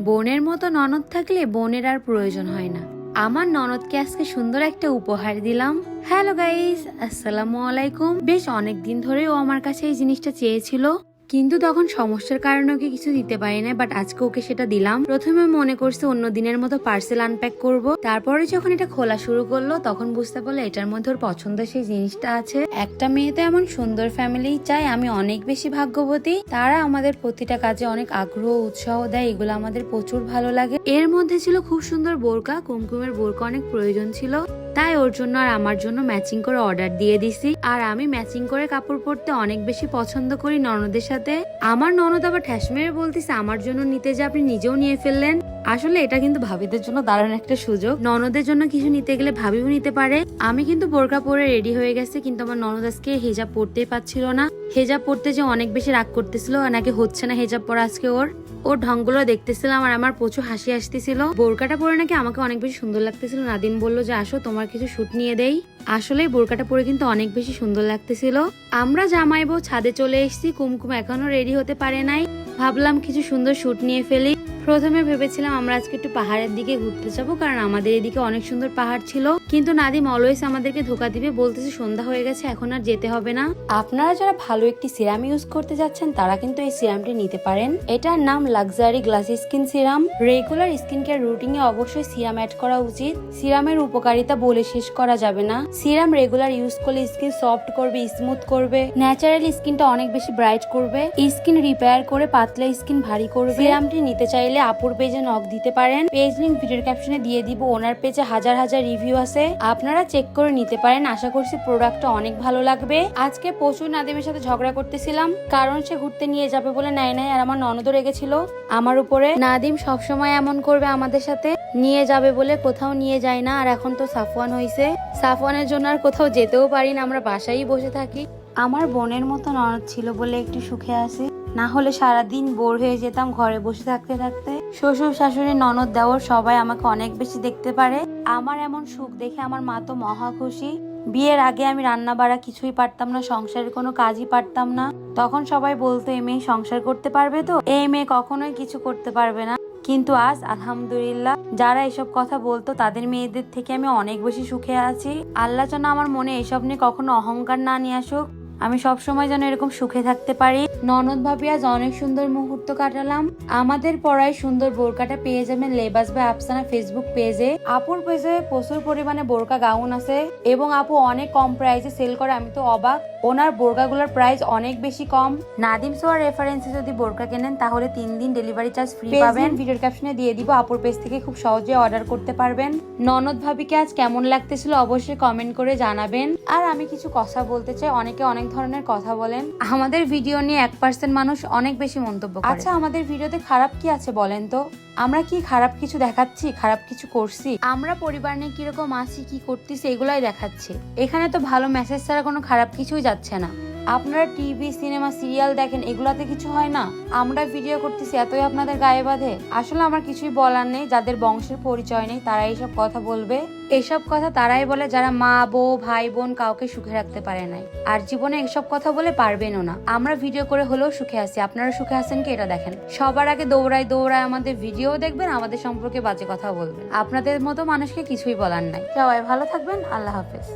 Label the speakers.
Speaker 1: বোনের মতো ননদ থাকলে বোনের আর প্রয়োজন হয় না। আমার ননদকে আজকে সুন্দর একটা উপহার দিলাম। হ্যালো গাইস, আসসালামু আলাইকুম। বেশ অনেক দিন ধরে ও আমার কাছে এই জিনিসটা চেয়েছিল। কিন্তু তখন সমস্যার কারণে ওকে কিছু দিতে পারি না বাট আজকে ওকে সেটা দিলাম। প্রথমে মনে করছে অন্য দিনের মতো পার্সেল আনপ্যাক করব। তারপরে যখন এটা খোলা শুরু করল, তখন বুঝতে পারল এটার মধ্যে ওর পছন্দের সেই জিনিসটা আছে। একটা মেয়ে তো এমন সুন্দর ফ্যামিলি চাই আমি অনেক বেশি ভাগ্যবতী। তারা আমাদের প্রতিটা কাজে অনেক আগ্রহ, উৎসাহ দেয়, এগুলো আমাদের প্রচুর ভালো লাগে। এর মধ্যে ছিল খুব সুন্দর বোরকা, কুমকুমের বোরকা অনেক প্রয়োজন ছিল। তাই ওর জন্য আর আমার জন্য ম্যাচিং করে অর্ডার দিয়ে দিছি। আর আমি ম্যাচিং করে কাপড় পরতে অনেক বেশি পছন্দ করি ননদের সাথে। আমার ননদ আবার ঠ্যাস মেরে বলতেছে, আমার জন্য নিতে যে, আপনি নিজেও নিয়ে ফেললেন। আসলে এটা কিন্তু ভাবিদের জন্য দারুণ একটা সুযোগ। ননদের জন্য কিছু নিতে গেলে ভাবিও নিতে পারে। আমি কিন্তু বোরকা পরে রেডি হয়ে গেছে, কিন্তু আমার ননদ আজকে হেজাব পরতেই পাচ্ছিল না। হেজাব পরতে যে অনেক বেশি রাগ করতেছিল, নাকি হচ্ছে না হেজাব পরা আজকে ওর? ওর ঢঙ্গগুলো দেখতেছিলাম আর আমার প্রচুর হাসি আসতেছিল। বোরকাটা পরে নাকি আমাকে অনেক বেশি সুন্দর লাগতেছিল। নাদিম বলল যে, আসো, তোমার কিছু শুট নিয়ে দেই। আসলে বোরকাটা পরে কিন্তু অনেক বেশি সুন্দর লাগতেছিল। আমরা জামাইবো ছাদে চলে এসেছি, কুমকুম এখনও রেডি হতে পারে নাই। ভাবলাম কিছু সুন্দর শ্যুট নিয়ে ফেলি। প্রথমে ভেবেছিলাম আমরা আজকে একটু পাহাড়ের দিকে ঘুরতে যাব, কারণ আমাদের এদিকে অনেক সুন্দর পাহাড় ছিল। কিন্তু নাদিম অলওয়েজ আমাদেরকে ধোকা দিবে, বলতেছে সন্ধ্যা হয়ে গেছে, এখন আর যেতে হবে না। আপনারা যারা ভালো একটি সিরাম ইউজ করতে যাচ্ছেন, তারা কিন্তু এই সিরামটি নিতে পারেন। এটার নাম luxury glassy skin serum regular skin care রুটিনে অবশ্যই সিরাম অ্যাড করা উচিত। সিরামের উপকারিতা বলে শেষ করা যাবে না। সিরাম রেগুলার ইউজ করলে স্কিন সফট করবে স্মুথ করবে। ন্যাচারালি স্কিনটা অনেক বেশি ব্রাইট করবে। স্কিন রিপেয়ার করে পাতলা স্কিন ভারী করবে। সিরামটি নিতে চাইলে আপুর পেজে নক দিতে পারেন। পেজ লিঙ্ক ভিডিওর ক্যাপশনে দিয়ে দিব। ওনার পেজে হাজার হাজার রিভিউ আছে। আপনারা চেক করে নিতে পারেন। আশা করছি প্রোডাক্টটা অনেক ভালো লাগবে। আজকে প্রচুর নাদিমের সাথে ঝগড়া করতেছিলাম। কারণ সে ঘুরতে নিয়ে যাবে বলে নাই নাই আর আমার ননদও রেগেছিল। আমার উপরে নাদিম সবসময় এমন করবে আমাদের সাথে। নিয়ে যাবে বলে কোথাও নিয়ে যায় না। আর এখন তো সাফওয়ান হয়েছে সাফওয়ানের জন্য আর কোথাও যেতেও পারি না। আমরা বাসায় বসে থাকি। আমার বোনের মতো ননদ ছিল বলে একটু সুখে আছি। না হলে সারাদিন বোর হয়ে যেতাম ঘরে বসে থাকতে থাকতে। শ্বশুর, শাশুড়ি, ননদ দেওয়ার সবাই আমাকে অনেক বেশি দেখতে পারে। আমার এমন সুখ দেখে আমার মা তো মহা খুশি। বিয়ের আগে আমি রান্না বাড়া কিছুই পারতাম না, সংসারের কোনো কাজই পারতাম না। তখন সবাই বলতো, এই মেয়ে সংসার করতে পারবে তো? এই মেয়ে কখনোই কিছু করতে পারবে না। কিন্তু আজ আলহামদুলিল্লাহ যারা এসব কথা বলতো, তাদের মেয়েদের থেকে আমি অনেক বেশি সুখে আছি। আল্লাহ যেন আমার মনে এসব নিয়ে কখনো অহংকার না নিয়ে আসুক। আমি সব সময় যেন এরকম সুখে থাকতে পারি। ননদ ভাবি আজ অনেক সুন্দর মুহূর্ত কাটালাম। আমাদের পড়ায় সুন্দর বোরকাটা পেয়ে যাবেন লেবাস বা আফসানা ফেসবুক পেজে আপুর পেজে প্রচুর পরিমাণে বোরকা গাউন আছে এবং আপু অনেক কম প্রাইসে সেল করে আমি তো অবাক। ওনার বোরকাগুলোর প্রাইস অনেক বেশি কম। নাদিম সোয়ার রেফারেন্সে যদি বোরকা কেনেন তাহলে তিন দিন ডেলিভারি চার্জ ফ্রি পাবেন। ভিডিওর ক্যাপশনে দিয়ে দিব আপুর পেজ থেকে খুব সহজে অর্ডার করতে পারবেন। ননদ ভাবিকে আজ কেমন লাগতেছিল অবশ্যই কমেন্ট করে জানাবেন। আর আমি কিছু কথা বলতে চাই অনেকে অনেক ধরনের কথা বলেন। আমাদের ভিডিও নিয়ে এক পার্সেন্ট মানুষ অনেক বেশি মন্তব্য করে। আচ্ছা আমাদের ভিডিওতে খারাপ কি আছে বলেন তো? আমরা কি খারাপ কিছু দেখাচ্ছি খারাপ কিছু করছি? আমরা পরিবার নিয়ে কীরকম আছি কি করতেছি এগুলাই দেখাচ্ছি। এখানে তো ভালো মেসেজ ছাড়া কোনো খারাপ কিছুই যাচ্ছে না। আপনারা টিভি, সিনেমা, সিরিয়াল দেখেন, এগুলাতে কিছু হয় না। আমরা ভিডিও করতেছি, এতই আপনাদের গায়ে বাঁধে। আসলে আমার কিছুই বলার নেই, যাদের বংশের পরিচয় নেই তারা এইসব কথা বলবে। এসব কথা তারাই বলে যারা মা, বউ, ভাই, বোন কাউকে সুখে রাখতে পারে নাই। আর জীবনে এসব কথা বলে পারবেনও না। আমরা ভিডিও করে হলেও সুখে আছি। আপনারা সুখে আছেন কি? এটা দেখেন। সবার আগে দৌড়ায় দৌড়ায় আমাদের ভিডিও দেখবেন, আমাদের সম্পর্কে বাজে কথা বলবেন। আপনাদের মতো মানুষকে কিছুই বলার নাই। সবাই ভালো থাকবেন। আল্লাহ হাফেজ।